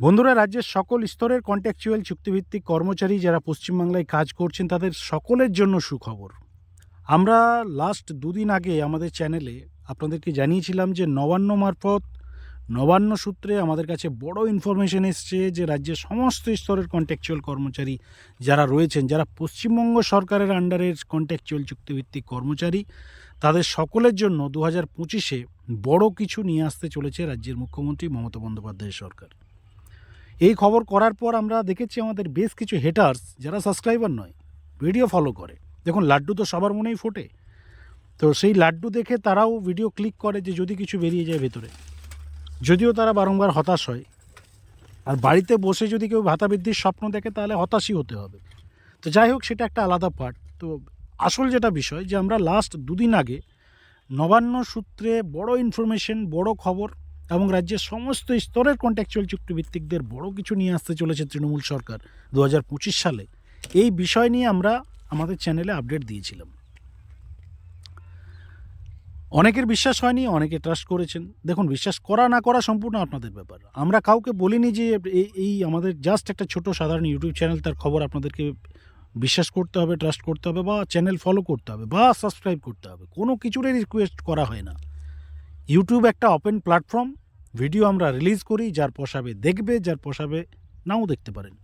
বন্ধুরা, রাজ্যের সকল স্তরের কন্ট্যাকচুয়াল চুক্তিভিত্তিক কর্মচারী যারা পশ্চিমবাংলায় কাজ করছেন, তাদের সকলের জন্য সুখবর। আমরা লাস্ট দুদিন আগে আমাদের চ্যানেলে আপনাদেরকে জানিয়েছিলাম যে নবান্ন মারফত, নবান্ন সূত্রে আমাদের কাছে বড় ইনফরমেশন এসছে যে রাজ্যের সমস্ত স্তরের কন্ট্যাকচুয়াল কর্মচারী যারা রয়েছেন, যারা পশ্চিমবঙ্গ সরকারের আন্ডারের কন্ট্যাকচুয়াল চুক্তিভিত্তিক কর্মচারী, তাদের সকলের জন্য দু হাজার পঁচিশে বড় কিছু নিয়ে আসতে চলেছে রাজ্যের মুখ্যমন্ত্রী মমতা বন্দ্যোপাধ্যায়ের সরকার। এই খবর করার পর আমরা দেখেছি আমাদের বেশ কিছু হেটার্স যারা সাবস্ক্রাইবার নয় ভিডিও ফলো করে। দেখুন, লাড্ডু তো সবার মনেই ফোটে। তো সেই লাড্ডু দেখে তারাও ভিডিও ক্লিক করে যে যদি কিছু বেরিয়ে যায় ভেতরে। যদিও তারা বারংবার হতাশ হয়। আর বাড়িতে বসে যদি কেউ ভাতা বৃদ্ধির স্বপ্ন দেখে, তাহলে হতাশই হতে হবে। তো যাই হোক, সেটা একটা আলাদা পার্ট তো আসল যেটা বিষয় যে আমরা লাস্ট দুদিন আগে নবান্ন সূত্রে বড় ইনফরমেশন বড় খবর এবং রাজ্যের সমস্ত স্তরের কন্ট্যাকচুয়াল চুক্তিভিত্তিকদের বড় কিছু নিয়ে আসতে চলেছে তৃণমূল সরকার। দু হাজার পঁচিশ সালে এই বিষয় নিয়ে আমরা আমাদের চ্যানেলে আপডেট দিয়েছিলাম। অনেকের বিশ্বাস হয়নি, অনেকে ট্রাস্ট করেছেন। দেখুন, বিশ্বাস করা না করা সম্পূর্ণ আপনাদের ব্যাপার। আমরা কাউকে বলিনি যে এই- এই আমাদের জাস্ট একটা ছোট সাধারণ ইউটিউব চ্যানেল তার খবর আপনাদেরকে বিশ্বাস করতে হবে ট্রাস্ট করতে হবে বা চ্যানেল ফলো করতে হবে বা সাবস্ক্রাইব করতে হবে। কোনো কিছুরই রিকোয়েস্ট করা হয় না। ইউটিউব একটা ওপেন প্ল্যাটফর্ম ভিডিও আমরা রিলিজ করি, যার পোষাবে দেখবে, যার পোষাবে নাও দেখতে পারেন।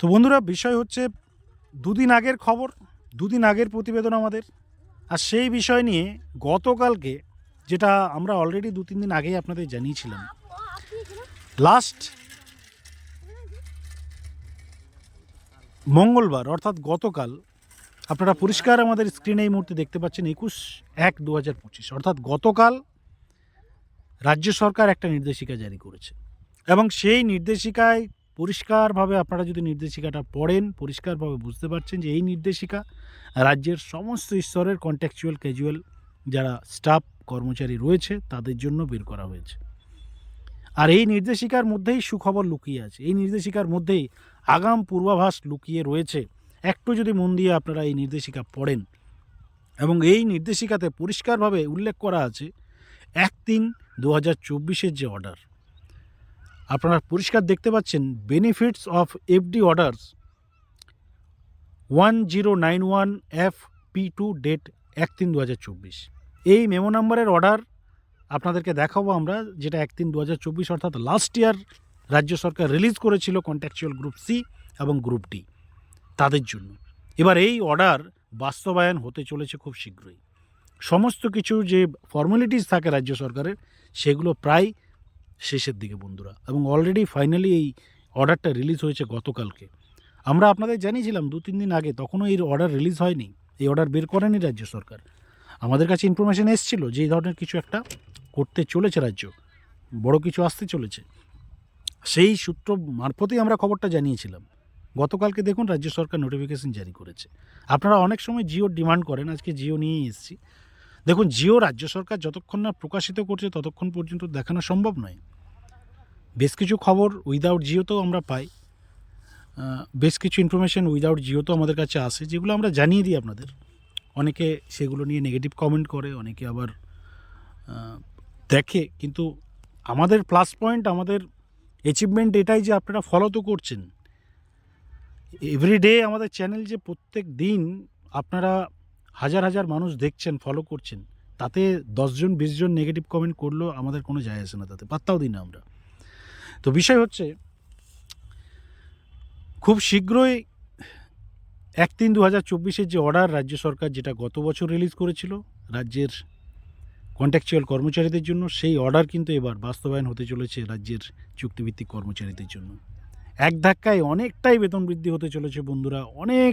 তো বন্ধুরা, বিষয় হচ্ছে দুদিন আগের খবর, দুদিন আগের প্রতিবেদন আমাদের। আর সেই বিষয় নিয়ে গতকালকে, যেটা আমরা অলরেডি দু তিন দিন আগেই আপনাদের জানিয়েছিলাম। লাস্ট মঙ্গলবার, অর্থাৎ গতকাল, আপনারা পরিষ্কার আমাদের স্ক্রিনে এই মুহূর্তে দেখতে পাচ্ছেন একুশ এক দু হাজার পঁচিশ। অর্থাৎ গতকাল রাজ্য সরকার একটা নির্দেশিকা জারি করেছে। এবং সেই নির্দেশিকায় পরিষ্কারভাবে আপনারা যদি নির্দেশিকাটা পড়েন, পরিষ্কারভাবে বুঝতে পারছেন যে এই নির্দেশিকা রাজ্যের সমস্ত স্তরের কন্ট্যাকচুয়াল ক্যাজুয়াল যারা স্টাফ কর্মচারী রয়েছে, তাদের জন্য বের করা হয়েছে। আর এই নির্দেশিকার মধ্যেই সুখবর লুকিয়ে আছে। এই নির্দেশিকার মধ্যেই আগাম পূর্বাভাস লুকিয়ে রয়েছে। একটু যদি মন দিয়ে আপনারা এই নির্দেশিকা পড়েন। এবং এই নির্দেশিকাতে পরিষ্কারভাবে উল্লেখ করা আছে এক তিন দু হাজার চব্বিশের যে অর্ডার। আপনারা পরিষ্কার দেখতে পাচ্ছেন benefits of FD orders one zero nine one F P to date এক তিন দু হাজার চব্বিশ। এই মেমো নাম্বারের অর্ডার আপনাদেরকে দেখাবো আমরা, যেটা এক তিন দু হাজার চব্বিশ অর্থাৎ লাস্ট ইয়ার রাজ্য সরকার রিলিজ করেছিল কন্ট্যাকচুয়াল গ্রুপ সি এবং গ্রুপ ডি তাদের জন্য। এবার এই অর্ডার বাস্তবায়ন হতে চলেছে খুব শীঘ্রই। সমস্ত কিছু যে ফর্মালিটিস থাকে রাজ্য সরকারের সেগুলো প্রায় শেষের দিকে বন্ধুরা। এবং অলরেডি ফাইনালি এই অর্ডারটা রিলিজ হয়েছে গতকালকে। আমরা আপনাদের জানিয়েছিলাম দু, তিন দিন আগে, তখনও এই অর্ডার রিলিজ হয়নি। এই অর্ডার বের করেনি রাজ্য সরকার। আমাদের কাছে ইনফরমেশন এসেছিল যে এই ধরনের কিছু একটা করতে চলেছে রাজ্য। বড় কিছু আসতে চলেছে। সেই সূত্র মারফতেই আমরা খবরটা জানিয়েছিলাম। গতকালকে দেখুন রাজ্য সরকার নোটিফিকেশন জারি করেছে। আপনারা অনেক সময় জিও ডিমান্ড করেন, আজকে জিও নিয়েই এসেছি। দেখুন, জিও রাজ্য সরকার যতক্ষণ না প্রকাশিত করছে, ততক্ষণ পর্যন্ত দেখানো সম্ভব নয়। বেশ কিছু খবর উইদাউট জিওতেও আমরা পাই। বেশ কিছু ইনফরমেশন উইদাউট জিওতেও আমাদের কাছে আসে, যেগুলো আমরা জানিয়ে দিই আপনাদের। অনেকে সেগুলো নিয়ে নেগেটিভ কমেন্ট করে, অনেকে আবার দেখে। কিন্তু আমাদের প্লাস পয়েন্ট আমাদের অ্যাচিভমেন্ট এটাই যে আপনারা ফলো তো করছেন। এভরিডে আমাদের চ্যানেল যে প্রত্যেক দিন আপনারা হাজার হাজার মানুষ দেখছেন ফলো করছেন, তাতে দশজন, বিশজন নেগেটিভ কমেন্ট করলেও আমাদের কোনো যায় আসে না তাতে। পাত্তাও দিই না আমরা। তো বিষয় হচ্ছে, খুব শীঘ্রই এক তিন দু হাজার চব্বিশের যে অর্ডার রাজ্য সরকার যেটা গত বছর রিলিজ করেছিল, রাজ্যের কন্ট্যাকচুয়াল কর্মচারীদের জন্য, সেই অর্ডার কিন্তু এবার বাস্তবায়ন হতে চলেছে রাজ্যের চুক্তিভিত্তিক কর্মচারীদের জন্য। এক ধাক্কায় অনেকটাই বেতন বৃদ্ধি হতে চলেছে বন্ধুরা, অনেক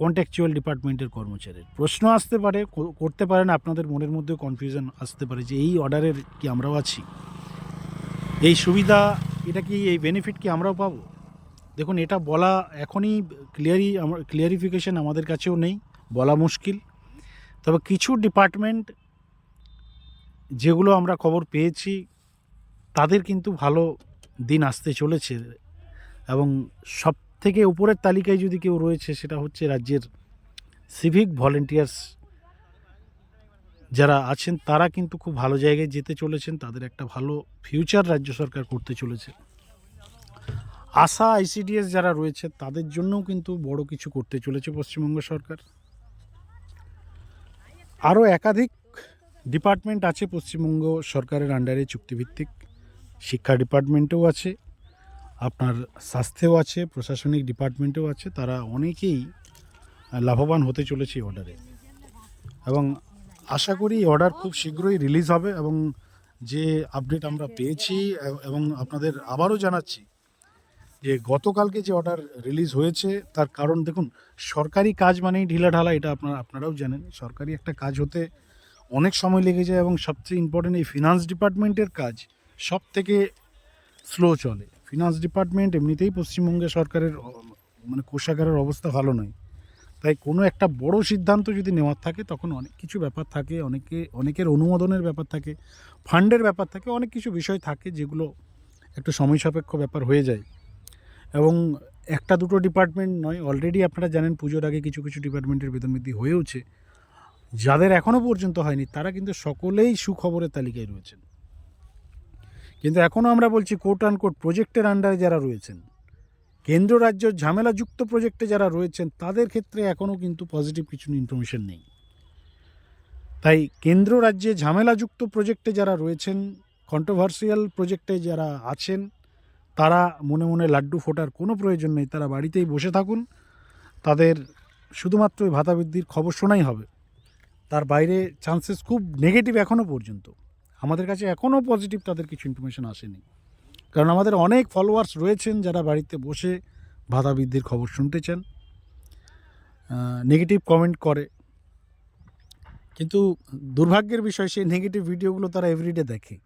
কন্ট্যাকচুয়াল ডিপার্টমেন্টের কর্মচারীর। প্রশ্ন আসতে পারে করতে পারেন, আপনাদের মনের মধ্যে কনফিউশন আসতে পারে যে এই অর্ডারের কি আমরাও আছি? এই সুবিধা, এটা কি, এই বেনিফিট কি আমরাও পাবো? দেখুন, এটা বলা এখনই ক্লিয়ারি ক্লিয়ারিফিকেশন আমাদের কাছেও নেই, বলা মুশকিল। তবে কিছু ডিপার্টমেন্ট যেগুলো আমরা খবর পেয়েছি, তাদের কিন্তু ভালো দিন আসতে চলেছে এবং সব থেকে উপরের তালিকায় যদি কেউ রয়েছে, সেটা হচ্ছে রাজ্যের সিভিক ভলেন্টিয়ার্স যারা আছেন, তারা কিন্তু খুব ভালো জায়গায় যেতে চলেছেন। তাদের একটা ভালো ফিউচার রাজ্য সরকার করতে চলেছে। আশা আইসিডিএস যারা রয়েছে, তাদের জন্যও কিন্তু বড় কিছু করতে চলেছে পশ্চিমবঙ্গ সরকার। আরও একাধিক ডিপার্টমেন্ট আছে পশ্চিমবঙ্গ সরকারের আন্ডারে চুক্তিভিত্তিক। শিক্ষা ডিপার্টমেন্টেও আছে। আপনার স্বাস্থ্যেও আছে, প্রশাসনিক ডিপার্টমেন্টেও আছে, তারা অনেকেই লাভবান হতে চলেছে অর্ডারে। এবং আশা করি অর্ডার খুব শীঘ্রই রিলিজ হবে এবং যে আপডেট আমরা পেয়েছি এবং আপনাদের আবারও জানাচ্ছি যে গতকালকে যে অর্ডার রিলিজ হয়েছে, তার কারণ দেখুন, সরকারি কাজ মানেই ঢিলাঢালা এটা আপনারা, আপনারাও জানেন। সরকারি একটা কাজ হতে অনেক সময় লেগে যায় এবং সবচেয়ে ইম্পর্টেন্ট এই ফিনান্স ডিপার্টমেন্টের কাজ সব থেকে স্লো চলে। ফিনান্স ডিপার্টমেন্ট এমনিতেই পশ্চিমবঙ্গে সরকারের মানে কোষাগারের অবস্থা ভালো নয়। তাই কোনো একটা বড় সিদ্ধান্ত যদি নেওয়ার থাকে, তখন অনেক কিছু ব্যাপার থাকে, অনেকে, অনেকের অনুমোদনের ব্যাপার থাকে, ফান্ডের ব্যাপার থাকে, অনেক কিছু বিষয় থাকে যেগুলো একটু সময় সাপেক্ষ ব্যাপার হয়ে যায়। এবং একটা দুটো ডিপার্টমেন্ট নয় অলরেডি আপনারা জানেন পুজোর আগে কিছু কিছু ডিপার্টমেন্টের বেতন বৃদ্ধি হয়েওছে। যাদের এখনও পর্যন্ত হয়নি, তারা কিন্তু সকলেই সুখবরের তালিকায় রয়েছেন। কিন্তু এখনও আমরা বলছি কোর্ট অ্যান্ড কোর্ট প্রজেক্টের আন্ডারে যারা রয়েছেন, কেন্দ্র রাজ্য ঝামেলাযুক্ত প্রজেক্টে যারা রয়েছেন, তাদের ক্ষেত্রে এখনও কিন্তু পজিটিভ কিছু ইনফরমেশন নেই। তাই কেন্দ্র রাজ্যে ঝামেলাযুক্ত প্রজেক্টে যারা রয়েছেন কন্ট্রোভার্সিয়াল প্রজেক্টে যারা আছেন, তারা মনে মনে লাড্ডু ফোটার কোনো প্রয়োজন নেই। তারা বাড়িতেই বসে থাকুন। তাদের শুধুমাত্র ভাতা বৃদ্ধির খবর শোনাই হবে। তার বাইরে চান্সেস খুব নেগেটিভ এখনও পর্যন্ত। আমাদের কাছে এখনও পজিটিভ তাদের কিছু ইনফরমেশান আসেনি। কারণ আমাদের অনেক ফলোয়ার্স রয়েছেন যারা বাড়িতে বসে ভাতা বৃদ্ধির খবর শুনতে চান নেগেটিভ কমেন্ট করে। কিন্তু দুর্ভাগ্যের বিষয়, সেই নেগেটিভ ভিডিওগুলো তারা এভরিডে দেখে।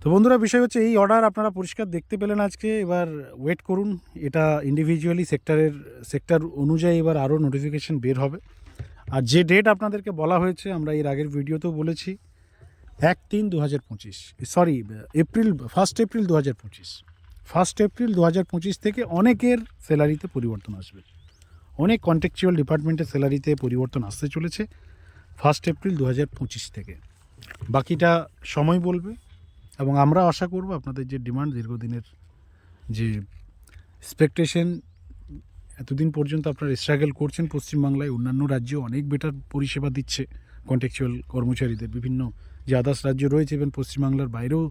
তো বন্ধুরা, বিষয় হচ্ছে এই অর্ডার আপনারা পরিষ্কার দেখতে পেলেন আজকে। এবার ওয়েট করুন, এটা ইন্ডিভিজুয়ালি সেক্টরের সেক্টর অনুযায়ী এবার আরও নোটিফিকেশন বের হবে। আর যে ডেট আপনাদেরকে বলা হয়েছে, আমরা এর আগের ভিডিওতেও বলেছি, এক তিন দু হাজার পঁচিশ সরি এপ্রিল ফার্স্ট এপ্রিল দু হাজার পঁচিশ। ফার্স্ট এপ্রিল দু হাজার পঁচিশ থেকে অনেকের স্যালারিতে পরিবর্তন আসবে। অনেক কন্টেকচুয়াল ডিপার্টমেন্টের স্যালারিতে পরিবর্তন আসতে চলেছে ফার্স্ট এপ্রিল দু হাজার পঁচিশ থেকে। বাকিটা সময় বলবে, এবং আমরা আশা করব আপনাদের যে ডিমান্ড দীর্ঘদিনের যে এক্সপেকটেশন এতদিন পর্যন্ত আপনারা স্ট্রাগল করছেন, পশ্চিমবাংলায় অন্যান্য রাজ্যে অনেক বেটার পরিষেবা দিচ্ছে কন্টেকচুয়াল কর্মচারীদের। বিভিন্ন যে আদার্স রাজ্য রয়েছে এবং পশ্চিমবাংলার বাইরেও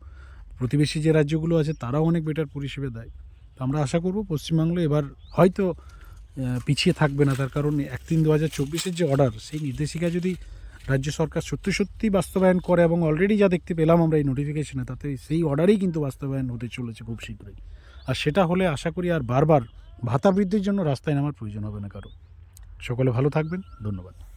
প্রতিবেশী যে রাজ্যগুলো আছে, তারাও অনেক বেটার পরিষেবা দেয়। তো আমরা আশা করব পশ্চিমবাংলা এবার হয়তো পিছিয়ে থাকবে না। তার কারণ এক তিন দু হাজার চব্বিশের যে অর্ডার সেই নির্দেশিকা যদি রাজ্য সরকার সত্যি সত্যি বাস্তবায়ন করে এবং অলরেডি যা দেখতে পেলাম আমরা এই নোটিফিকেশনে তাতে সেই অর্ডারেই কিন্তু বাস্তবায়ন হতে চলেছে খুব শীঘ্রই। আর সেটা হলে আশা করি আর বারবার ভাতা বৃদ্ধির জন্য রাস্তায় নামার প্রয়োজন হবে না কারও। সকলে ভালো থাকবেন ধন্যবাদ।